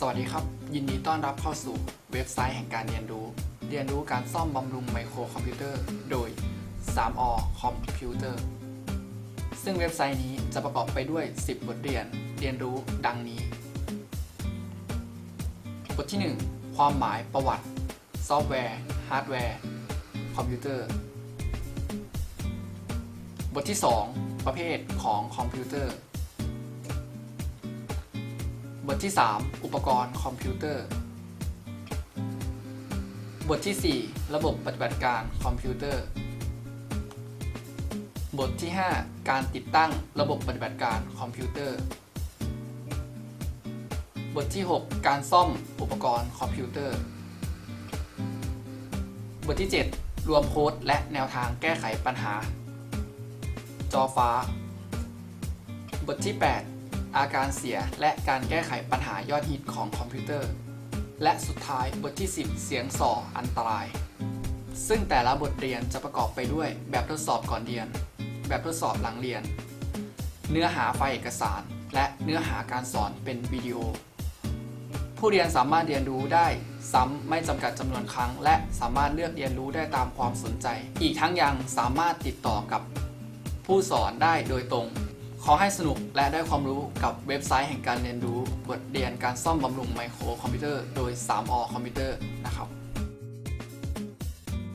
สวัสดีครับ ยินดีต้อนรับเข้าสู่เว็บไซต์แห่งการเรียนรู้ เรียนรู้การซ่อมบำรุงไมโครคอมพิวเตอร์ โดย 3อคอมพิวเตอร์ซึ่งเว็บไซต์นี้จะประกอบไปด้วย 10 บทเรียน เรียนรู้ดังนี้ บทที่ 1 ความหมายประวัติ ซอฟต์แวร์ ฮาร์ดแวร์ คอมพิวเตอร์ บทที่ 2 ประเภทของคอมพิวเตอร์ บทที่ 3 อุปกรณ์คอมพิวเตอร์ บทที่ 4 ระบบปฏิบัติการคอมพิวเตอร์ บทที่ 5 การติดตั้งระบบปฏิบัติการคอมพิวเตอร์ บทที่ 6 การซ่อมอุปกรณ์คอมพิวเตอร์ บทที่ 7 รวมโค้ดและแนวทางแก้ไขปัญหา จอฟ้า บทที่ 8 อาการเสียและการแก้ไขปัญหายอดฮิตของคอมพิวเตอร์ และสุดท้ายบทที่ 10 เสียงส่ออันตราย ซึ่งแต่ละบทเรียนจะประกอบไปด้วยแบบทดสอบก่อนเรียน แบบทดสอบหลังเรียน เนื้อหาไฟล์เอกสาร และเนื้อหาการสอนเป็นวิดีโอ ผู้เรียนสามารถเรียนรู้ได้ซ้ำไม่จำกัดจำนวนครั้ง และสามารถเลือกเรียนรู้ได้ตามความสนใจ อีกทั้งยังสามารถติดต่อกับผู้สอนได้โดยตรง ขอให้สนุกและได้ความรู้กับเว็บไซต์แห่งการเรียนรู้บทเรียนการซ่อมบำรุงไมโครคอมพิวเตอร์โดย 3อคอมพิวเตอร์นะครับ